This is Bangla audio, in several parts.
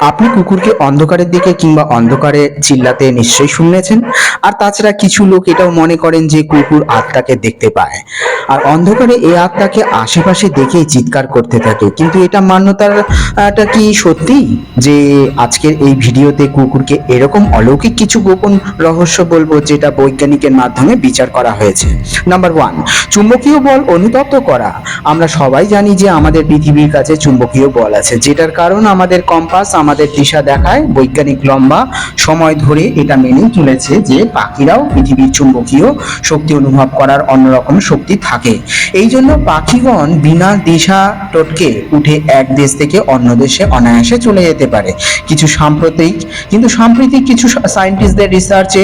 আপনি কুকুরকে অন্ধকারের দিকে কিংবা অন্ধকারে চিল্লাতে নিশ্চয়ই শুনেছেন? আর তাছাড়া কিছু লোক এটাও মনে করেন যে কুকুর আত্মাকে দেখতে পায়। আর অন্ধকারে এই আত্মাকে আশেপাশে দেখেই চিৎকার করতে থাকে। কিন্তু এটা মান্যতাটা কি সত্যি? যে আজকের এই ভিডিওতে কুকুরকে এরকম অলৌকিক কিছু গোপন রহস্য বলব যেটা বৈজ্ঞানিকের মাধ্যমে বিচার করা হয়েছে। নাম্বার ওয়ান চুম্বকীয় বল অনুতপ্ত করা। আমরা সবাই জানি যে আমাদের পৃথিবীর কাছে চুম্বকীয় বল আছে, যেটার কারণ আমাদের কম্পাস আমাদের দিশা দেখায়, বৈজ্ঞানিক লম্বা সময় ধরে এটা মেনে চলেছে যে পাখিরাও পৃথিবীর চুম্বকীয় শক্তি অনুভব করার অন্যরকম শক্তি থাকে। এই জন্য পাখিগণ বিনা দিশা টটকে উঠে এক দেশ থেকে অন্য দেশে অনায়াসে চলে যেতে পারে। কিছু সাম্প্রতিক, কিন্তু সাম্প্রতিক কিছু সায়েন্টিস্টদের রিসার্চে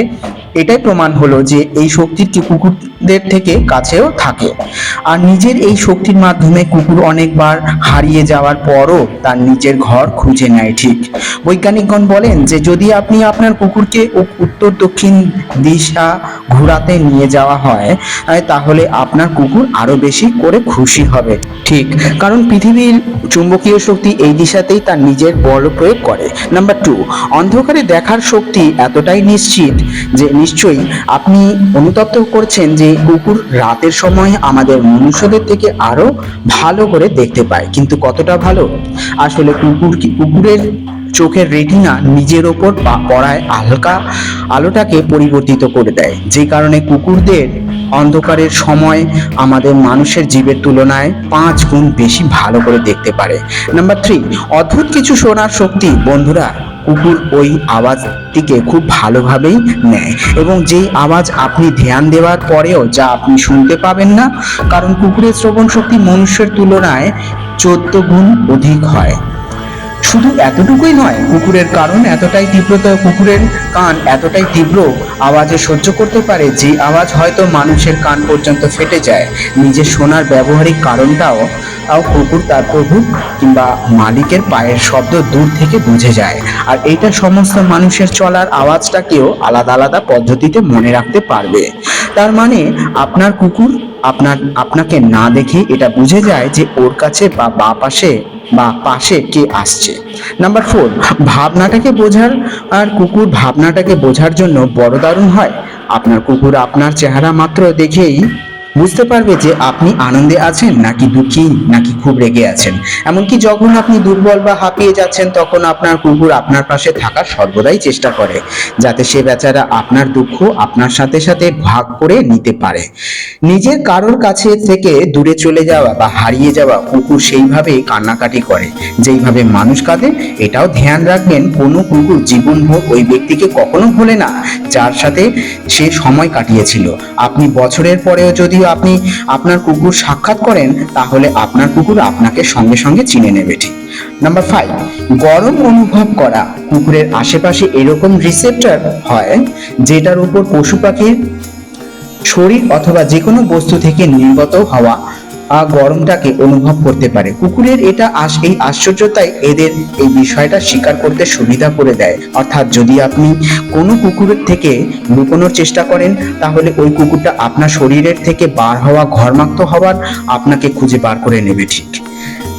এটাই প্রমাণ হলো যে এই শক্তিটি কুকুরদের থেকে কাছেও থাকে। আর নিজের এই শক্তির মাধ্যমে কুকুর অনেকবার হারিয়ে যাওয়ার পরও তার নিজের ঘর খুঁজে নেয় ঠিক। বৈজ্ঞানিকগণ বলেন যে যদি আপনি আপনার কুকুরকে উত্তর দক্ষিণ দিশা ঘোরাতে নিয়ে যাওয়া হয় তাহলে আপনার কুকুর আরও বেশি করে খুশি হবে ঠিক। কারণ পৃথিবীর চুম্বকীয় শক্তি এই দিশাতেই তার নিজের বল প্রয়োগ করে। নাম্বার টু, অন্ধকারে দেখার শক্তি এতটাই নিশ্চিত যে নিশ্চয়ই আপনি অনুতপ্ত করছেন যে কুকুর রাতের সময় আমাদের মনুষ্যদের থেকে আরও ভালো করে দেখতে পায়। কিন্তু কতটা ভালো? আসলে কুকুর কি কুকুরের চোখের রেটিনা নিজের ওপর পড়ায় হালকা আলোটাকে পরিবর্তিত করে দেয়। যে কারণে কুকুরদের অন্ধকারের সময় আমাদের মানুষের জীবের তুলনায় পাঁচ গুণ বেশি ভালো করে দেখতে পারে। নাম্বার থ্রি অদ্ভুত কিছু শোনার শক্তি বন্ধুরা কুকুর ওই আওয়াজটিকে খুব ভালোভাবেই নেয় এবং যেই আওয়াজ আপনি ধ্যান দেওয়ার পরেও যা আপনি শুনতে পাবেন না, কারণ কুকুরের শ্রবণ শক্তি মনুষ্যের তুলনায় চোদ্দ গুণ অধিক হয়। শুধু এতটুকুই নয়, কুকুরের কারণ এতটাই তীব্রতা কুকুরের কান এতটাই তীব্র আওয়াজে সহ্য করতে পারে, যে আওয়াজ হয়তো মানুষের কান পর্যন্ত ফেটে যায়। নিজের শোনার ব্যবহারিক কারণটাও, তাও কুকুর তার প্রভু কিংবা মালিকের পায়ের শব্দ দূর থেকে বুঝে যায়। আর এটা সমস্ত মানুষের চলার আওয়াজটাকেও আলাদা আলাদা পদ্ধতিতে মনে রাখতে পারবে। তার মানে আপনার কুকুর আপনার, আপনাকে না দেখে এটা বুঝে যায় যে ওর কাছে বা বা পাশে বা পাশে কে আসছে। নাম্বার ফোর ভাবনাটাকে বোঝার আর কুকুর ভাবনাটাকে বোঝার জন্য বড় দারুণ হয়। আপনার কুকুর আপনার চেহারা মাত্র দেখেই বুঝতে পারবে যে আপনি আনন্দে আছেন নাকি দুঃখী, নাকি খুব রেগে আছেন। এমনকি যখন আপনি দুর্বল বা হাঁপিয়ে যাচ্ছেন, তখন আপনার কুকুর আপনার পাশে থাকার সর্বদাই চেষ্টা করে, যাতে সে বেচারা আপনার দুঃখ আপনার সাথে সাথে ভাগ করে নিতে পারে। নিজের কারোর কাছে থেকে দূরে চলে যাওয়া বা হারিয়ে যাওয়া কুকুর সেইভাবেই কান্নাকাটি করে, যেইভাবে মানুষ কাঁদে, এটাও ধ্যান রাখবেন, কোনো কুকুর জীবনভর ওই ব্যক্তিকে কখনো ভোলে না, যার সাথে সে সময় কাটিয়েছিল। আপনি বছরের পরেও যদিও আপনি আপনার কুকুর সাক্ষাৎ করেন, তাহলে আপনার কুকুর আপনাকে সঙ্গে সঙ্গে চিনে নেবে, ঠিক। নাম্বার ফাইভ গরম অনুভব করা। কুকুরের আশেপাশে এরকম রিসেপ্টার হয়, যেটার উপর পশু পাখির শরীর অথবা যে কোনো বস্তু থেকে নির্গত হওয়া গরমটাকে অনুভব করতে পারে। কুকুরের এটা এই আশ্চর্যতাই এদের এই বিষয়টা স্বীকার করতে সুবিধা করে দেয়। অর্থাৎ যদি আপনি কোনো কুকুরের থেকে লুকোনোর চেষ্টা করেন, তাহলে ওই কুকুরটা আপনার শরীরের থেকে বার হওয়া, ঘরমাক্ত হওয়ার আপনাকে খুঁজে বার করে নেবে ঠিক।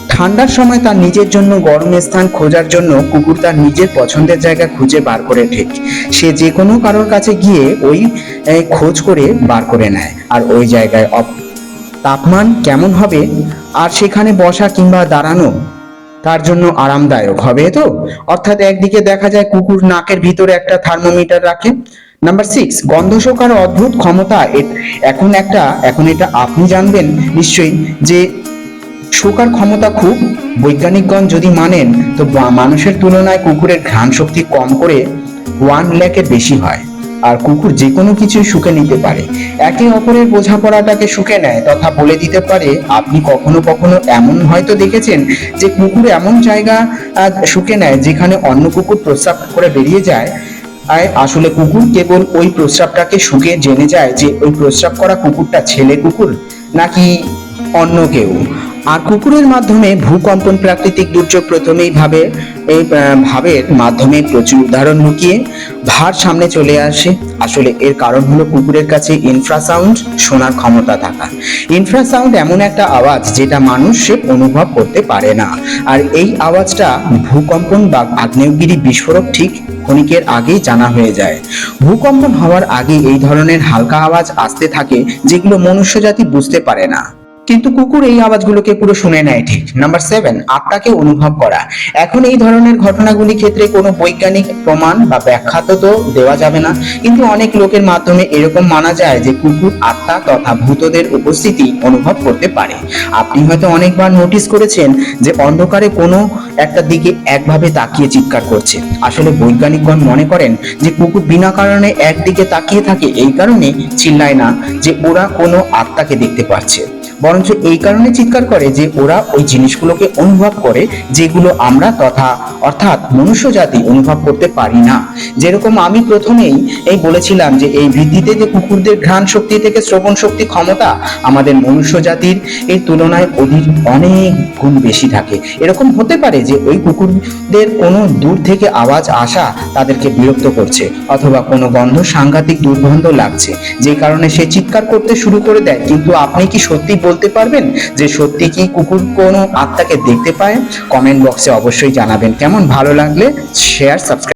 ঠান্ডার সময় তার নিজের জন্য গরম স্থান খোঁজার জন্য কুকুর তার নিজের পছন্দের জায়গা খুঁজে বার করে ঠিক। সে যে কোনো কারোর কাছে গিয়ে ওই খোঁজ করে বার করে নেয়। আর ওই জায়গায় তাপমান কেমন হবে? আর সেখানে বসা কিংবা দাঁড়ানো, তার জন্য আরামদায়ক হবে তো? অর্থাৎ একদিকে দেখা যায় কুকুর নাকের ভিতরে একটা থার্মোমিটার রাখে। নাম্বার সিক্স গন্ধ শোকার অদ্ভুত ক্ষমতা এখন একটা, এখন এটা আপনি জানবেন নিশ্চয়ই যে শোকার ক্ষমতা খুব। বৈজ্ঞানিকগণ যদি মানেন, তো মানুষের তুলনায় কুকুরের ঘ্রাণ শক্তি কম করে ওয়ান ল্যাকের বেশি হয়। আর কুকুর যে কোনো কিছুই শুকে নিতে পারে। একে অপরের বোঝাপড়াটাকে শুকে নেয় তথা বলে দিতে পারে, আপনি কখনো কখনো এমন হয়তো দেখেছেন যে কুকুর এমন জায়গা শুকে নেয় যেখানে অন্য কুকুর প্রস্রাব করে বেরিয়ে যায়। আর আসলে কুকুর কেবল ওই প্রস্রাবটাকে শুকে জেনে যায় যে ওই প্রস্রাব করা কুকুরটা ছেলে কুকুর নাকি অন্য কেউ? আর কুকুরের মাধ্যমে ভূকম্পন প্রাকৃতিক দুর্যোগ প্রথমেই ভাবে, এই ভাবের মাধ্যমে প্রচুর উদাহরণ লুকিয়ে ভার সামনে চলে আসে। আসলে এর কারণ হলো কুকুরের কাছে ইনফ্রাসাউন্ড শোনার ক্ষমতা থাকা। ইনফ্রাসাউন্ড এমন একটা আওয়াজ যেটা মানুষ অনুভব করতে পারে না। আর এই আওয়াজটা ভূকম্পন বা আগ্নেয়গিরি বিস্ফোরক ঠিক ক্ষণিকের আগেই জানা হয়ে যায়। ভূকম্পন হওয়ার আগে এই ধরনের হালকা আওয়াজ আসতে থাকে যেগুলো মনুষ্য জাতি বুঝতে পারে না। কিন্তু কুকুর এই আওয়াজগুলোকে পুরো শুনে নেয় ঠিক। নাম্বার সেভেন আত্মাকে অনুভব করা। এখন এই ধরনের ঘটনাগুলি ক্ষেত্রে কোনো বৈজ্ঞানিক প্রমাণ বা ব্যাখ্যা তো দেওয়া যাবে না। কিন্তু অনেক লোকের মাধ্যমে এরকম মানা যায় যে কুকুর আত্মা তথা ভূতদের উপস্থিতি অনুভব করতে পারে। আপনি হয়তো অনেকবার নোটিস করেছেন যে অন্ধকারে কোনো একটা দিকে একভাবে তাকিয়ে চিৎকার করছে। আসলে বৈজ্ঞানিকগণ মনে করেন যে কুকুর বিনা কারণে একদিকে তাকিয়ে থাকে, এই কারণে চিল্লায় না যে ওরা কোনো আত্মাকে দেখতে পাচ্ছে। বরঞ্চ এই কারণে চিৎকার করে যে ওরা ওই জিনিসগুলোকে অনুভব করে যেগুলো আমরা তথা অর্থাৎ মনুষ্য জাতি অনুভব করতে পারি না। যেরকম আমি প্রথমেই এই বলেছিলাম যে এই ভিত্তিতে যে কুকুরদের ঘ্রাণ শক্তি থেকে শ্রবণ শক্তি ক্ষমতা আমাদের মনুষ্য জাতির, এর তুলনায় অধিক অনেক গুণ বেশি থাকে। এরকম হতে পারে যে ওই কুকুরদের কোনো দূর থেকে আওয়াজ আসা তাদেরকে বিরক্ত করছে অথবা কোনো গন্ধ, সাংঘাতিক দুর্গন্ধ লাগছে। যে কারণে সে চিৎকার করতে শুরু করে দেয়, কিন্তু আপনি কি সত্যি বলতে পারবেন যে সত্যি কি কুকুর কোনো আত্মাকে দেখতে পায়? কমেন্ট বক্সে অবশ্যই জানাবেন। কেমন ভালো লাগলে শেয়ার সাবস্ক্রাইব